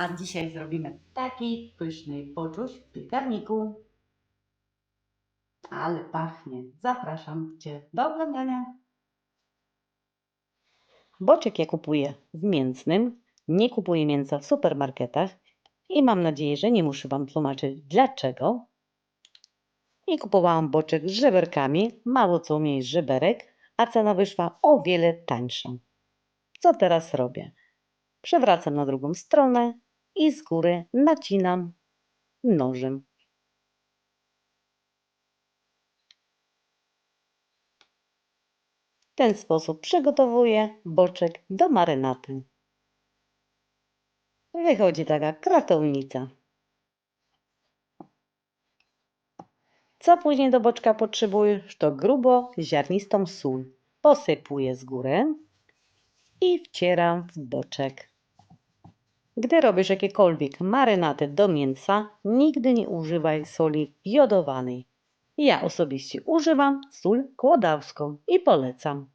A dzisiaj zrobimy taki pyszny poczuć w piekarniku. Ale pachnie. Zapraszam Cię do oglądania. Boczek ja kupuję w mięsnym. Nie kupuję mięsa w supermarketach. I mam nadzieję, że nie muszę Wam tłumaczyć dlaczego. I kupowałam boczek z żeberkami. Mało co z żeberek, a cena wyszła o wiele tańsza. Co teraz robię? Przewracam na drugą stronę i z góry nacinam nożem. W ten sposób przygotowuję boczek do marynaty. Wychodzi taka kratownica. Co później do boczka potrzebujesz? To grubo ziarnistą sól. Posypuję z góry i wcieram w boczek. Gdy robisz jakiekolwiek marynaty do mięsa, nigdy nie używaj soli jodowanej. Ja osobiście używam sól kłodawską i polecam.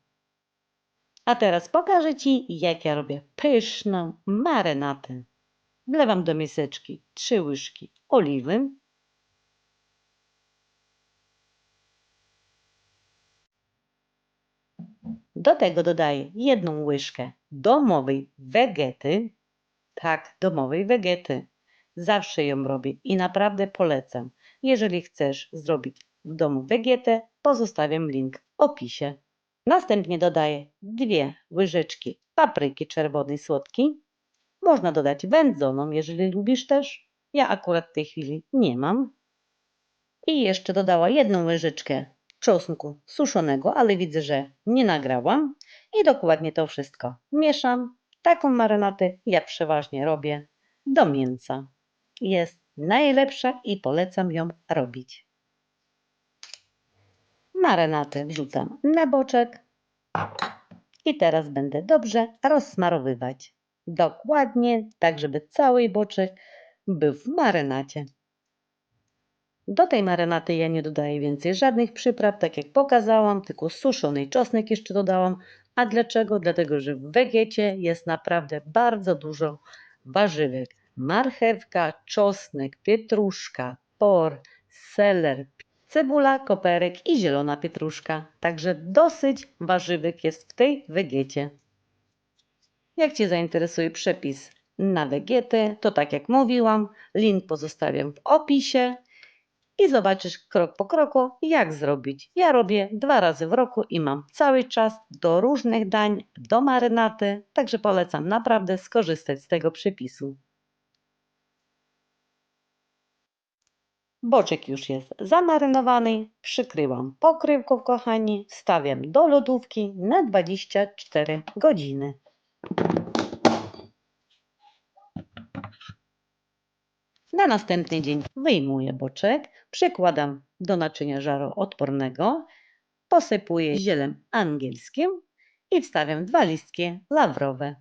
A teraz pokażę Ci, jak ja robię pyszną marynatę. Wlewam do miseczki 3 łyżki oliwy. Do tego dodaję jedną łyżkę domowej wegety. Tak, domowej wegety. Zawsze ją robię i naprawdę polecam. Jeżeli chcesz zrobić w domu wegetę, pozostawiam link w opisie. Następnie dodaję dwie łyżeczki papryki czerwonej słodkiej. Można dodać wędzoną, jeżeli lubisz też. Ja akurat w tej chwili nie mam. I jeszcze dodała jedną łyżeczkę czosnku suszonego, ale widzę, że nie nagrałam. I dokładnie to wszystko mieszam. Taką marynatę ja przeważnie robię do mięsa. Jest najlepsza i polecam ją robić. Marynatę wrzucam na boczek i teraz będę dobrze rozsmarowywać. Dokładnie tak, żeby cały boczek był w marynacie. Do tej marynaty ja nie dodaję więcej żadnych przypraw, tak jak pokazałam, tylko suszony czosnek jeszcze dodałam. A dlaczego? Dlatego, że w wegecie jest naprawdę bardzo dużo warzywek. Marchewka, czosnek, pietruszka, por, seler, cebula, koperek i zielona pietruszka. Także dosyć warzywek jest w tej wegecie. Jak Cię zainteresuje przepis na wegetę, to tak jak mówiłam, link pozostawiam w opisie i zobaczysz krok po kroku, jak zrobić. Ja robię dwa razy w roku i mam cały czas do różnych dań, do marynaty, także polecam naprawdę skorzystać z tego przepisu. Boczek już jest zamarynowany, przykryłam pokrywką, kochani, stawiam do lodówki na 24 godziny. Na następny dzień wyjmuję boczek, przykładam do naczynia żaroodpornego, posypuję zielem angielskim i wstawiam dwa listki lawrowe.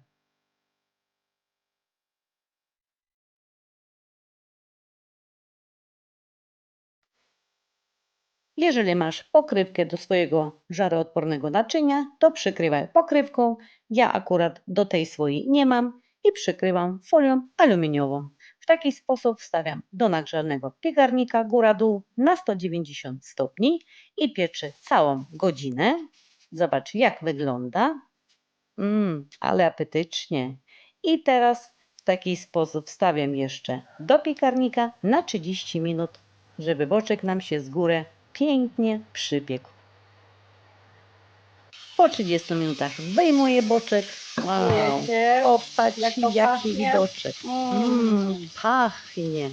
Jeżeli masz pokrywkę do swojego żaroodpornego naczynia, to przykrywaj pokrywką. Ja akurat do tej swojej nie mam i przykrywam folią aluminiową. W taki sposób wstawiam do nagrzanego piekarnika góra-dół na 190 stopni i pieczę całą godzinę. Zobacz jak wygląda. Mmm, ale apetycznie. I teraz w taki sposób wstawiam jeszcze do piekarnika na 30 minut, żeby boczek nam się z góry pięknie przypiekł. Po 30 minutach wyjmuję boczek. Wow, Wiecie, popatrz jak to jaki pachnie. widoczek. Mm, pachnie.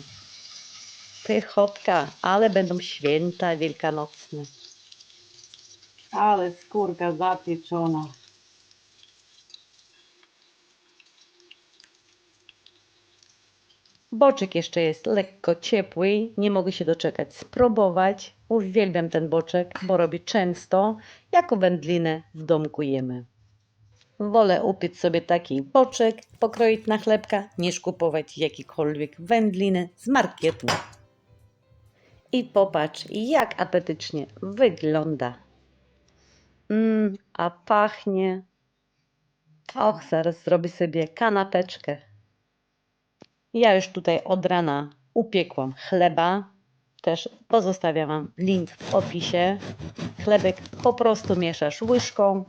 Pychotka, ale będą święta wielkanocne. Ale skórka zapieczona. Boczek jeszcze jest lekko ciepły, nie mogę się doczekać spróbować. Uwielbiam ten boczek, bo robię często. Jako wędlinę w domku jemy. Wolę upiec sobie taki boczek, pokroić na chlebka, niż kupować jakikolwiek wędliny z marketu. I popatrz, jak apetycznie wygląda. Mmm, a pachnie. Och, zaraz zrobię sobie kanapeczkę. Ja już tutaj od rana upiekłam chleba. Też pozostawiam Wam link w opisie. Chlebek po prostu mieszasz łyżką,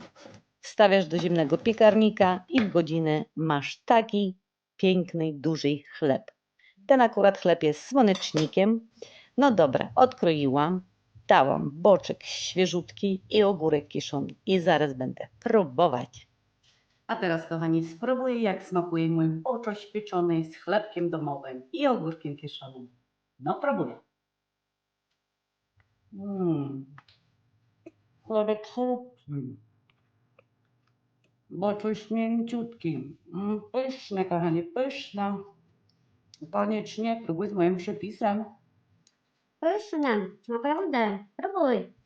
wstawiasz do zimnego piekarnika i w godzinę masz taki piękny, duży chleb. Ten akurat chleb jest słonecznikiem. No dobra, odkroiłam, dałam boczek świeżutki i ogórek kiszony. I zaraz będę próbować. A teraz, kochani, spróbuję, jak smakuje mój boczuś pieczony z chlebkiem domowym i ogórkiem kiszonym. No, próbuję. Mmm. Chlebek chrupki. Boczuś mięciutki. Mm, pyszne, kochani, pyszne. Koniecznie próbuj z moim przepisem. Pyszne, naprawdę. Próbuj.